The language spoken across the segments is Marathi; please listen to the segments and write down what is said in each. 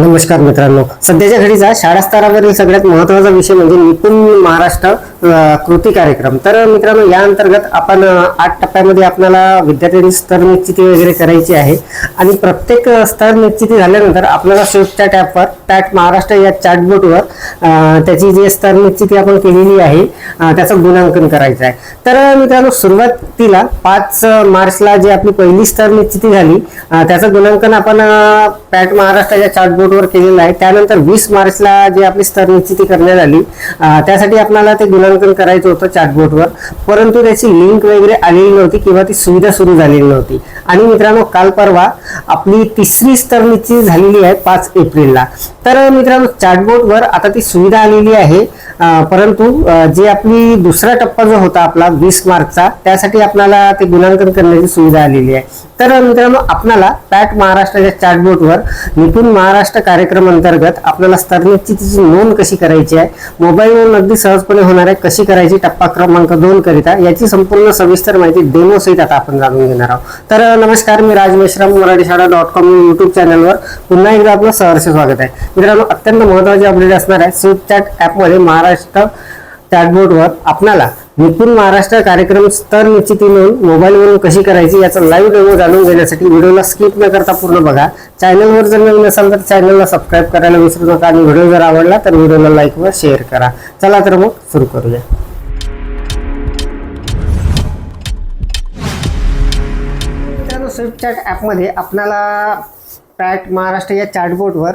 नमस्कार मित्रांनो. सध्याच्या घडीचा शाळा स्तरावरील सगळ्यात महत्त्वाचा विषय म्हणजे निपुण महाराष्ट्र कृती कार्यक्रम. तर मित्रांनो या अंतर्गत आपण आठ टप्प्यामध्ये आपल्याला विद्यार्थ्यांची स्तर निश्चिती वगैरे करायची आहे. आणि प्रत्येक स्तर निश्चिती झाल्यानंतर आपल्याला शेवटच्या टॅपवर टॅट महाराष्ट्र या चॅटबोटवर त्याची जी स्तर निश्चिती आपण केलेली आहे त्याचं गुणांकन करायचं आहे. तर मित्रांनो सुरुवातीला पाच मार्चला जी आपली पहिली स्तर निश्चिती झाली त्याचं गुणांकन आपण अ, पॅट महाराष्ट्राच्या चार्टबोर्डवर केलेलं आहे. त्यानंतर वीस मार्चला जी आपली स्तर निश्चिती करण्यात आली त्यासाठी आपल्याला ते गुणांकन करायचं होतं चॅटबोर्डवर परंतु त्याची लिंक वगैरे आलेली नव्हती किंवा ती सुविधा सुरू झालेली नव्हती. आणि मित्रांनो काल परवा आपली तिसरी स्तर निश्चिती झालेली आहे पाच एप्रिलला. तर मित्रांनो चॅटबोर्डवर आता ती सुविधा आलेली आहे. परंतु जी आपली दुसरा टप्पा जो होता आपला वीस मार्चचा त्यासाठी आपल्याला ते गुणांकन करण्याची सुविधा आलेली आहे. तर मित्रांनो आपल्याला पॅट महाराष्ट्राच्या चॅटबोर्डवर निपुण महाराष्ट्र कार्यक्रम अंतर्गत आपल्याला स्तर तिची नोंद कशी करायची आहे मोबाईलवरून अगदी सहजपणे होणार आहे कशी करायची टप्पा क्रमांक दोन करिता याची संपूर्ण सविस्तर माहिती डेमो सहित आता आपण जाणून घेणार आहोत. तर नमस्कार मी राज मेश्राम मराठी शाळा डॉट कॉम युट्यूब चॅनलवर पुन्हा एकदा आपलं सहर्ष स्वागत आहे. मित्रांनो अत्यंत महत्वाची अपडेट असणार आहे स्विफ्ट चॅट ॲपमध्ये महाराष्ट्र चॅटबोर्डवर आपणाला निपुण महाराष्ट्र कार्यक्रम स्तर निश्चिती नोंद मोबाईलवरून कशी करायची याचा लाईव्ह डेमो जाणून घेण्यासाठी व्हिडिओला स्किप न करता पूर्ण बघा. चॅनलवर जर नवीन असाल तर चॅनलला सबस्क्राईब करायला विसरू नका आणि व्हिडिओ जर आवडला तर व्हिडिओला लाईक व शेअर करा. चला तर मग सुरू करूया. स्विफ्ट चॅट ॲपमध्ये आपणाला पॅट महाराष्ट्र या चॅटबोर्डवर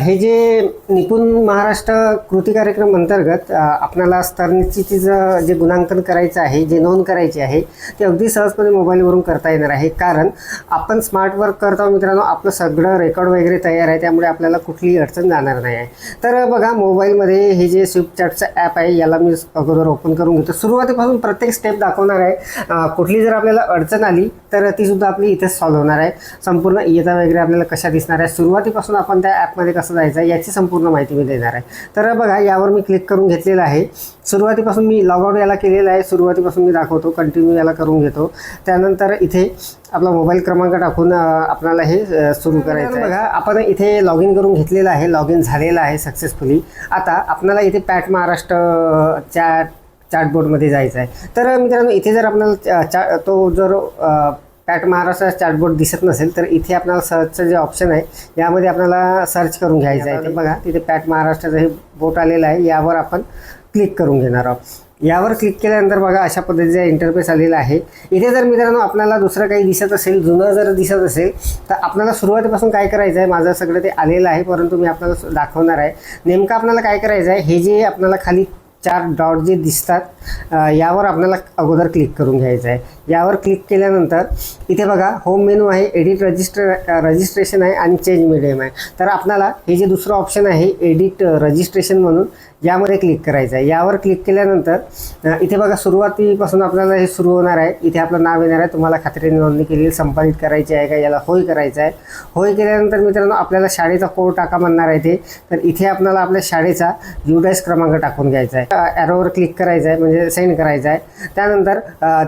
हे जे निपुण महाराष्ट्र कृती कार्यक्रम अंतर्गत आपणाला आपल्याला स्तर जे गुणांकन करायचं आहे जे नोंद करायची आहे ते अगदी सहजपणे मोबाईलवरून करता येणार आहे. कारण आपण स्मार्ट वर्क करतो मित्रांनो आपलं सगळं रेकॉर्ड वगैरे तयार आहे त्यामुळे आपल्याला कुठलीही अडचण जाणार नाही आहे. तर बघा मोबाईलमध्ये हे जे स्विफ्ट ॲप आहे याला मी अगोदर ओपन करून घेतो. सुरुवातीपासून प्रत्येक स्टेप दाखवणार आहे. कुठली जर आपल्याला अडचण आली तर ती सुद्धा आपली इथेच सॉल्व्ह होणार आहे. संपूर्ण इयता वगैरे आपल्याला कशा दिसणार आहे सुरुवातीपासून आपण त्या ॲपमध्ये कसं जायचं आहे याची संपूर्ण माहिती मी देणार आहे. तर बघा यावर मी क्लिक करून घेतलेलं आहे. सुरुवातीपासून मी लॉगआउट याला केलेलं आहे. सुरुवातीपासून मी दाखवतो कंटिन्यू याला करून घेतो. त्यानंतर इथे आपला मोबाईल क्रमांक टाकून आपल्याला हे सुरू करायचं आहे. बघा आपण इथे लॉग इन करून घेतलेलं आहे. लॉग इन झालेलं आहे सक्सेसफुली आता आपल्याला इथे पॅट महाराष्ट्रच्या चॅटबोर्डमध्ये जायचं आहे. तर मित्रांनो इथे जर आपल्याला चा- तो जर पॅट महाराष्ट्र चॅटबोर्ड दिसत नसेल तर इथे आपल्याला सर्चचं जे ऑप्शन आहे यामध्ये आपल्याला सर्च करून घ्यायचं आहे. ते बघा तिथे पॅट महाराष्ट्राचं हे बोट आलेलं आहे. यावर आपण क्लिक करून घेणार आहोत. यावर क्लिक केल्यानंतर बघा अशा पद्धतीचा इंटरफेस आलेला आहे. इथे जर मित्रांनो आपल्याला दुसरं काही दिसत असेल जुनं जर दिसत असेल तर आपल्याला सुरुवातीपासून काय करायचं आहे? माझं सगळं ते आलेलं आहे परंतु मी आपल्याला दाखवणार आहे. नेमकं आपल्याला काय करायचं आहे? हे जे आपल्याला खाली चार डॉट जे दिसतात यावर आपल्याला अगोदर क्लिक करून घ्यायचं आहे. यावर क्लिक केल्यानंतर इथे बघा होम मेनू आहे एडिट रजिस्टर रजिस्ट्रेशन आहे आणि चेंज मीडियम आहे. तर आपल्याला हे जे दुसरं ऑप्शन आहे एडिट रजिस्ट्रेशन म्हणून यामध्ये क्लिक करायचं आहे. यावर क्लिक केल्यानंतर इथे बघा सुरुवातीपासून आपल्याला हे सुरू होणार आहे. इथे आपलं नाव येणार आहे. तुम्हाला खात्रीने नोंदणी केलेली संपादित करायची आहे का याला होय करायचं आहे. होय केल्यानंतर मित्रांनो आपल्याला शाळेचा कोड टाका म्हणणार आहे ते. तर इथे आपल्याला आपल्या शाळेचा युडायस क्रमांक टाकून घ्यायचा आहे. ॲरोवर क्लिक करायचं आहे म्हणजे सेंड करायचं आहे त्यानंतर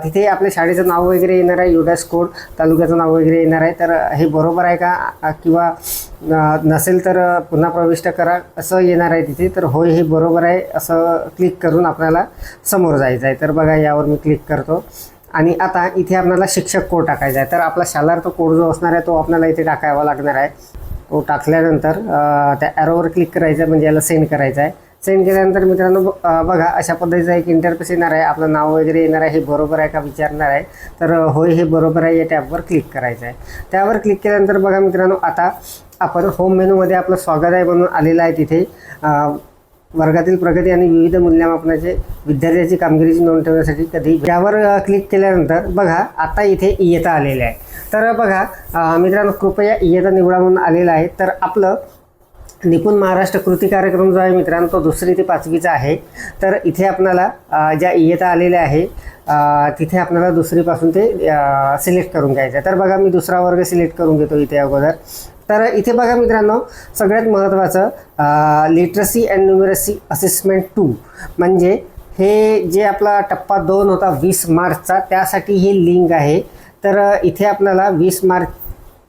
तिथे आपल्या शाळेचं नाव वगैरे येणार आहे युडायस कोड तालुक्याचं नाव वगैरे येणार आहे. तर हे बरोबर आहे का? किंवा नसेल तर पुन्हा प्रविष्ट करा असं येणार आहे तिथे. तर होय हे बरोबर आहे. असं क्लिक करून आपल्याला समोर जायचं आहे तर बघा यावर मी क्लिक करतो. आणि आता इथे आपल्याला शिक्षक कोड टाकायचा आहे. तर आपला शालार तो कोड जो असणार आहे तो आपल्याला इथे टाकावा लागणार आहे. तो टाकल्यानंतर त्या ॲरोवर क्लिक करायचं आहे म्हणजे याला सेंड करायचं आहे सेंड केल्यानंतर मित्रांनो बघा अशा पद्धतीचा एक इंटरफेस येणार आहे. आपलं नाव वगैरे येणार आहे हे बरोबर आहे का विचारणार आहे? तर होय हे बरोबर आहे या टॅबवर क्लिक करायचं आहे त्यावर क्लिक केल्यानंतर बघा मित्रांनो आता आपण होम मेनूमध्ये आपलं स्वागत आहे म्हणून आलेलं आहे तिथे. वर्गातील प्रगती आणि विविध मूल्यमापनाचे विद्यार्थ्याची कामगिरीची नोंद ठेवण्यासाठी कधी यावर क्लिक केल्यानंतर बघा आता इथे इयता आलेल्या आहे. तर बघा मित्रांनो कृपया इयता निवडा म्हणून आलेलं आहे. तर आपलं निपुण महाराष्ट्र कृती कार्यक्रम जो आहे मित्रांनो तो दुसरी ते पाचवीचा आहे. तर इथे आपणाला ज्या इयता आलेल्या आहे तिथे आपल्याला दुसरीपासून ते सिलेक्ट करून घ्यायचं आहे. तर बघा मी दुसरा वर्ग सिलेक्ट करून घेतो इथे अगोदर. तर इथे बघा मित्रांनो सगळ्यात महत्त्वाचं literacy and numeracy assessment two म्हणजे हे जे आपला टप्पा दोन होता वीस मार्चचा त्यासाठी ही लिंक आहे. तर इथे आपल्याला वीस मार्च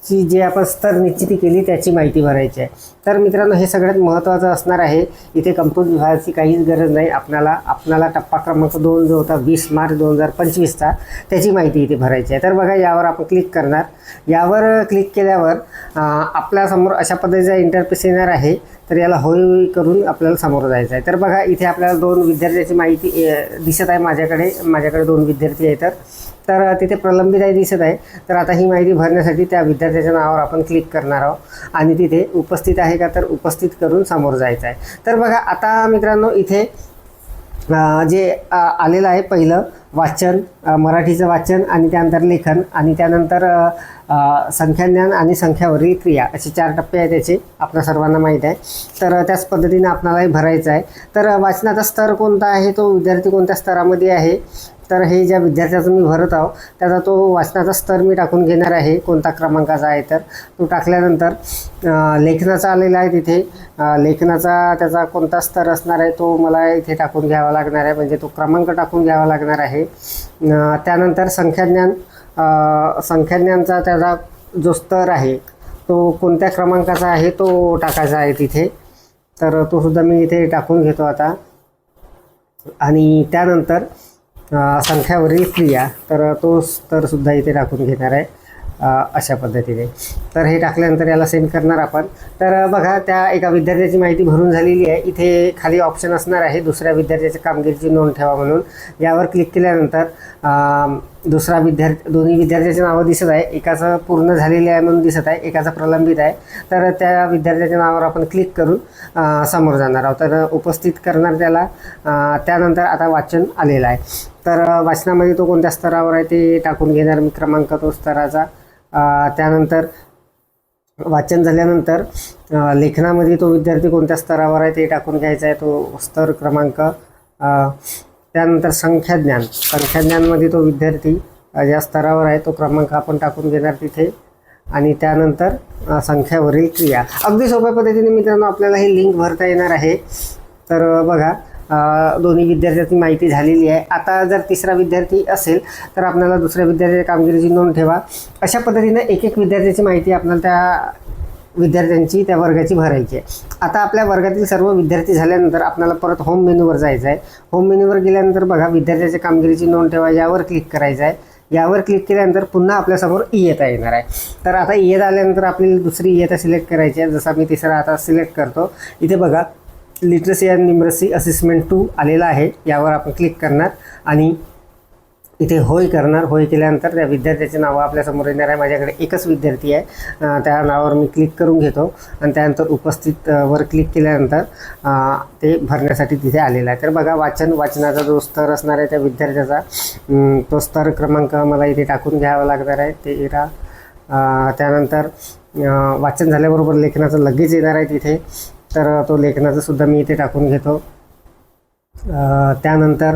ची जे आपण स्तर निश्चिती केली त्याची माहिती भरायची आहे. तर मित्रांनो हे सगळ्यात महत्त्वाचं असणार आहे. इथे कंपोज विभागाची काहीच गरज नाही. आपणाला आपणाला टप्पा क्रमांक दोन जो होता वीस मार्च दोन हजार पंचवीसचा त्याची माहिती इथे भरायची आहे. तर बघा यावर आपण क्लिक करणार. यावर क्लिक केल्यावर आपल्यासमोर अशा पद्धतीचा इंटरफेस येणार आहे. तर याला होय करून आपल्याला समोर जायचं आहे. तर बघा इथे आपल्याला दोन विद्यार्थ्याची माहिती दिसत आहे माझ्याकडे. माझ्याकडे दोन विद्यार्थी आहे तर तर तिथे प्रलंबित आहे दिसत आहे. तर आता ही माहिती भरण्यासाठी त्या विद्यार्थ्याच्या नावावर आपण क्लिक करणार आहोत. आणि तिथे उपस्थित आहे का तर उपस्थित करून समोर जायचं आहे. तर बघा आता मित्रांनो इथे जे आलेलं आहे पहिलं वाचन मराठीचं वाचन आणि त्यानंतर लेखन आणि त्यानंतर संख्याज्ञान आणि संख्यावरील क्रिया असे चार टप्पे आहेत त्याचे आपल्या सर्वांना माहीत आहे. तर त्याच पद्धतीने आपणालाही भरायचं आहे. तर वाचनाचा स्तर कोणता आहे? तो विद्यार्थी कोणत्या स्तरामध्ये आहे? तर हे ज्या विद्यार्थ्याचं मी भरत आहो त्याचा तो वाचनाचा स्तर मी टाकून घेणार आहे. कोणता क्रमांकाचा आहे तर? तो टाकल्यानंतर लेखनाचा आलेला आहे तिथे. लेखनाचा त्याचा कोणता स्तर असणार आहे? तो मला इथे टाकून घ्यावा लागणार आहे. म्हणजे तो क्रमांक टाकून घ्यावा लागणार आहे. आहे. त्यानंतर संख्याज्ञान संख्याज्ञानचा त्याचा जो स्तर आहे तो कोणत्या क्रमांकाचा आहे तो टाकायचा आहे तिथे. तर तो सुद्धा मी इथे टाकून घेतो आता. आणि त्यानंतर संख्यावरील क्रिया तर तो स्तर सुद्धा इथे टाकून घेणार आहे. अशा पद्धतीने. तर हे टाकल्यानंतर याला सेंड करणार आपण. तर बघा त्या एका विद्यार्थ्याची माहिती भरून झालेली आहे. इथे खाली ऑप्शन असणार आहे दुसऱ्या विद्यार्थ्याच्या कामगिरीची नोंद ठेवा म्हणून. यावर क्लिक केल्यानंतर दुसरा विद्यार्थी दोन्ही विद्यार्थ्याचे नावं दिसत आहे. एकाचं पूर्ण झालेले आहे म्हणून दिसत आहे एकाचं प्रलंबित आहे. तर त्या विद्यार्थ्याच्या नावावर आपण क्लिक करून समोर जाणार आहोत. तर उपस्थित करणार त्याला त्यानंतर आता वाचन आलेलं आहे. तर वाचनामध्ये तो कोणत्या स्तरावर आहे ते टाकून घेणार मी क्रमांक तो स्तराचा. त्यानंतर वाचन झाल्यानंतर लेखनामध्ये तो विद्यार्थी कोणत्या स्तरावर आहे ते टाकून घ्यायचा आहे तो स्तर क्रमांक त्यानंतर संख्याज्ञान. संख्याज्ञानमध्ये तो विद्यार्थी ज्या स्तरावर आहे तो क्रमांक आपण टाकून घेणार तिथे. आणि त्यानंतर संख्यावरील क्रिया. अगदी सोप्या पद्धतीने मित्रांनो आपल्याला ही लिंक भरता येणार आहे. तर बघा दोन्ही विद्यार्थ्यांची माहिती झालेली आहे. आता जर तिसरा विद्यार्थी असेल तर आपल्याला दुसऱ्या विद्यार्थ्याच्या कामगिरीची नोंद ठेवा. अशा पद्धतीनं एक एक विद्यार्थ्याची माहिती आपल्याला त्या विद्यार्थ्यांची त्या वर्गाची भरायची आहे. आता आपल्या वर्गातील सर्व विद्यार्थी झाल्यानंतर आपल्याला परत होम मेनूवर जायचं आहे. होम मेनूवर गेल्यानंतर बघा विद्यार्थ्याच्या कामगिरीची नोंद ठेवा यावर क्लिक करायचं आहे. यावर क्लिक केल्यानंतर पुन्हा आपल्यासमोर इयता येणार आहे. तर आता इयता आल्यानंतर आपल्याला दुसरी इयता सिलेक्ट करायची आहे. जसं मी तिसरा आता सिलेक्ट करतो इथे बघा literacy and numeracy assessment two आलेला आहे. यावर आपण क्लिक करणार आणि इथे होय करणार. होय केल्यानंतर त्या विद्यार्थ्याचे नावं आपल्यासमोर येणार आहे. माझ्याकडे एकच विद्यार्थी आहे. त्या नावावर मी क्लिक करून घेतो. आणि त्यानंतर उपस्थित वर क्लिक केल्यानंतर ते भरण्यासाठी तिथे आलेलं आहे. तर बघा वाचन वाचनाचा जो स्तर असणार आहे त्या विद्यार्थ्याचा तो स्तर क्रमांक मला इथे टाकून घ्यावा लागणार आहे. ते इरा त्यानंतर वाचन झाल्याबरोबर लेखनाचं लगेच येणार आहे तिथे. तर तो लेखनाचं सुद्धा मी इथे टाकून घेतो. त्यानंतर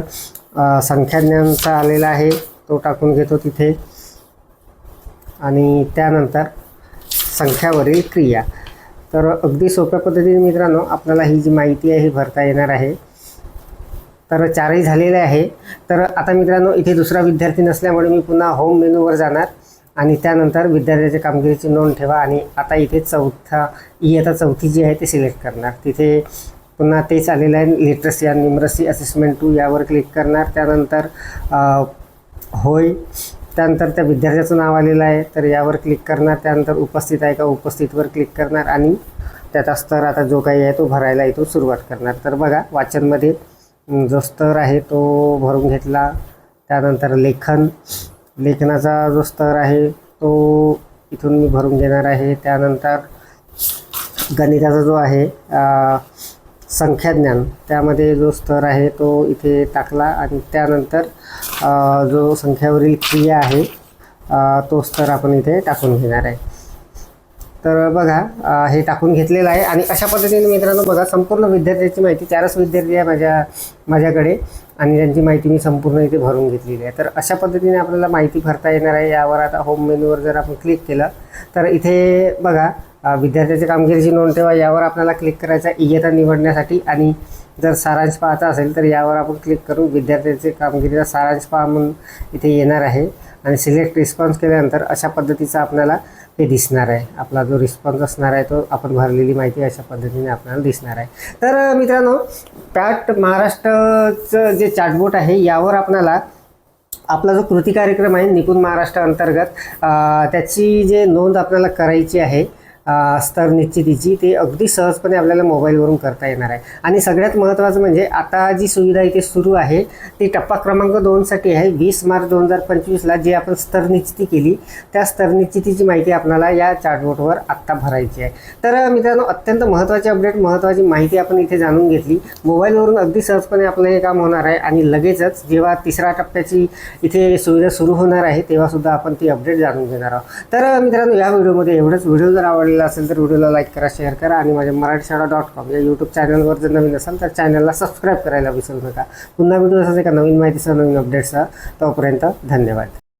अ, संख्याज्ञानचा आलेला आहे तो टाकून घेतो तिथे. आणि त्यानंतर संख्यावरील क्रिया. तर अगदी सोप्या पद्धतीने मित्रांनो आपल्याला ही जी माहिती आहे ही भरता येणार आहे. तर चारही झालेले आहे. तर आता मित्रांनो इथे दुसरा विद्यार्थी नसल्यामुळे मी पुन्हा होम मेनूवर जाणार. आणि त्यानंतर विद्यार्थ्याच्या कामगिरीची नोंद ठेवा आणि आता इथे चौथा इयता चौथी जी आहे ते सिलेक्ट करणार. तिथे पुन्हा तेच आलेलं आहे लिटरसी आणि निमरसी असेसमेंट टू यावर क्लिक करणार. त्यानंतर होय. त्यानंतर त्या विद्यार्थ्याचं नाव आलेलं आहे तर यावर क्लिक करणार. त्यानंतर उपस्थित आहे का? उपस्थितवर क्लिक करणार. आणि त्याचा स्तर आता जो काही आहे तो भरायला इथून सुरुवात करणार. तर बघा वाचनमध्ये जो स्तर आहे तो भरून घेतला. त्यानंतर लेखन. लेखनाचा जो स्तर आहे तो इथून मी भरून घेणार आहे. त्यानंतर गणिताचा जो आहे संख्याज्ञान त्यामध्ये जो स्तर आहे तो इथे टाकला आणि त्यानंतर जो संख्यावरील क्रिया आहे तो स्तर आपण इथे टाकून घेणार आहे. तर बघा हे टाकून घेतलेलं आहे. आणि अशा पद्धतीने मित्रांनो बघा संपूर्ण विद्यार्थ्याची माहिती चारच विद्यार्थी आहे माझ्या माझ्याकडे. आणि त्यांची माहिती मी संपूर्ण इथे भरून घेतलेली आहे. तर अशा पद्धतीने आपल्याला माहिती भरता येणार आहे. यावर आता होम मेनूवर जर आपण क्लिक केलं तर इथे बघा विद्यार्थ्याच्या कामगिरीची नोंद ठेवा. यावर आपल्याला क्लिक करायचा इयता निवडण्यासाठी. आणि जर सारांश पाहता असेल तर यावर आपण क्लिक करू विद्यार्थ्याचे कामगिरीचा सारांश पहा म्हणून इथे येणार आहे. आणि सिलेक्ट रिस्पॉन्स केल्यानंतर अशा पद्धतीचा आपल्याला हे दिसणार आहे. आपला जो रिस्पॉन्स असणार आहे तो आपण भरलेली माहिती अशा पद्धतीने आपल्याला दिसणार आहे. तर मित्रांनो पॅट महाराष्ट्रचं जे चार्टबोट आहे यावर आपल्याला आपला जो कृती कार्यक्रम आहे निपुण महाराष्ट्र अंतर्गत त्याची जे नोंद आपल्याला करायची आहे स्तर निश्चितीची ते अगदी सहजपणे आपल्याला मोबाईलवरून करता येणार आहे. आणि सगळ्यात महत्त्वाचं म्हणजे आता जी सुविधा इथे सुरू आहे ती टप्पा क्रमांक दोनसाठी आहे. वीस मार्च दोन हजार पंचवीसला जे आपण स्तर निश्चिती केली त्या स्तर निश्चितीची माहिती आपल्याला या चार्टबोर्डवर आत्ता भरायची आहे. तर मित्रांनो अत्यंत महत्त्वाची अपडेट महत्त्वाची माहिती आपण इथे जाणून घेतली. मोबाईलवरून अगदी सहजपणे आपलं हे काम होणार आहे आणि लगेचच जेव्हा तिसऱ्या टप्प्याची इथे सुविधा सुरू होणार आहे तेव्हासुद्धा आपण ती अपडेट जाणून घेणार आहोत. तर मित्रांनो या व्हिडिओमध्ये एवढंच. व्हिडिओ जर आवडला आवडलेला असेल तर व्हिडिओला लाईक करा शेअर करा आणि माझ्या मराठी शाळा डॉट कॉम या यूट्यूब चॅनलवर जर नवीन असाल तर चॅनलला सबस्क्राईब करायला विसरू नका. पुन्हा व्हिडिओ असाच एका नवीन माहितीसह नवीन अपडेट्ससह तोपर्यंत धन्यवाद.